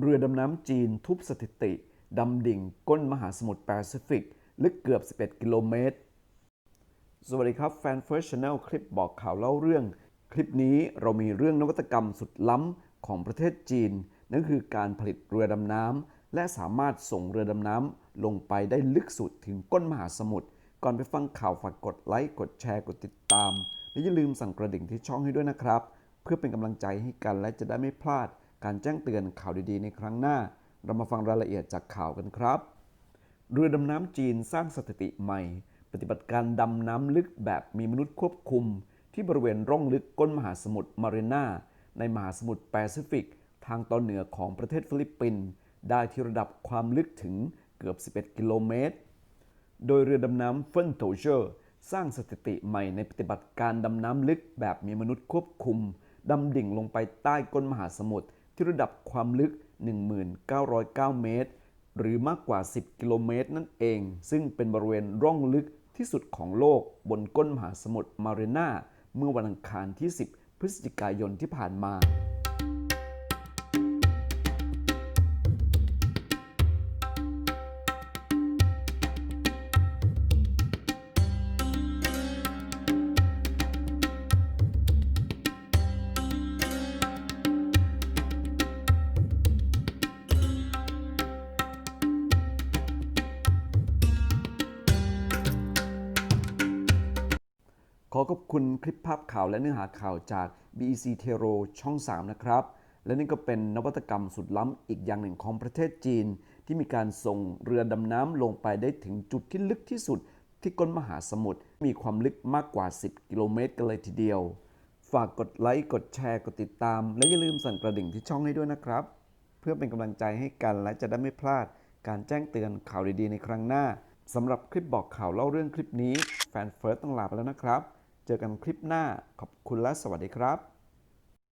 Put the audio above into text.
เรือดำน้ำจีนทุบสถิติ ดำดิ่งก้นมหาสมุทรแปซิฟิก ลึกเกือบ 11 กิโลเมตร สวัสดีครับแฟน First Channel คลิปบอกข่าวเล่าเรื่อง คลิปนี้เรามีเรื่องนวัตกรรมสุดล้ำของประเทศจีน นั่นคือการผลิตเรือดำน้ำและสามารถส่งเรือดำน้ำลงไปได้ลึกสุดถึงก้นมหาสมุทรก่อนไปฟังข่าวฝากกดไลค์กดแชร์กดติดตาม และอย่าลืมสั่งกระดิ่งที่ช่องให้ด้วยนะครับ เพื่อเป็นกำลังใจให้กันและจะได้ไม่พลาด การแจ้งเตือนข่าวดีๆ ในครั้งหน้า เรามาฟังรายละเอียดจากข่าวกันครับ เรือดำน้ำจีนสร้างสถิติใหม่ ปฏิบัติการดำน้ำลึกแบบมีมนุษย์ควบคุม ที่บริเวณร่องลึกก้นมหาสมุทรมารีนาในมหาสมุทรแปซิฟิก ทางตอนเหนือของประเทศฟิลิปปินส์ได้ที่ระดับความลึกถึงเกือบ 11 กิโลเมตร โดยเรือดำน้ำเฟินโถเจอร์สร้างสถิติใหม่ในปฏิบัติการดำน้ำลึกแบบมีมนุษย์ควบคุม ดำดิ่งลงไปใต้ก้นมหาสมุทร ที่ระดับความลึก 1909 เมตร หรือมากกว่า 10 กิโลเมตรนั่นเอง ซึ่งเป็นบริเวณร่องลึกที่สุดของโลกบนก้นมหาสมุทรมาเรนาเมื่อวันอังคารที่ 10 พฤศจิกายนที่ผ่านมา ขอขอบคุณคลิปภาพข่าวและเนื้อหาข่าวจาก BEC t e r o ช่อง 3 นะครับ และนี่ก็เป็นนวัตกรรมสุดล้ำอีกอย่างหนึ่งของประเทศจีน ที่มีการส่งเรือดำน้ำลงไปได้ถึงจุดที่ลึกที่สุด ที่ก้นมหาสมุทรมีความลึกมากกว่า 10 กิโลเมตรกันเลยทีเดียว ฝากกดไลค์ กดแชร์ กดติดตาม และอย่าลืมสั่นกระดิ่งที่ช่องให้ด้วยนะครับ เพื่อเป็นกำลังใจให้กันและจะได้ไม่พลาด การแจ้งเตือนข่าวดีๆในครั้งหน้าสำหรับคลิปบอกข่าวเล่าเรื่องคลิปนี้แฟนเฟิร์สต้องลาไปแล้วนะครับ เจอกันคลิปหน้าขอบคุณและสวัสดีครับ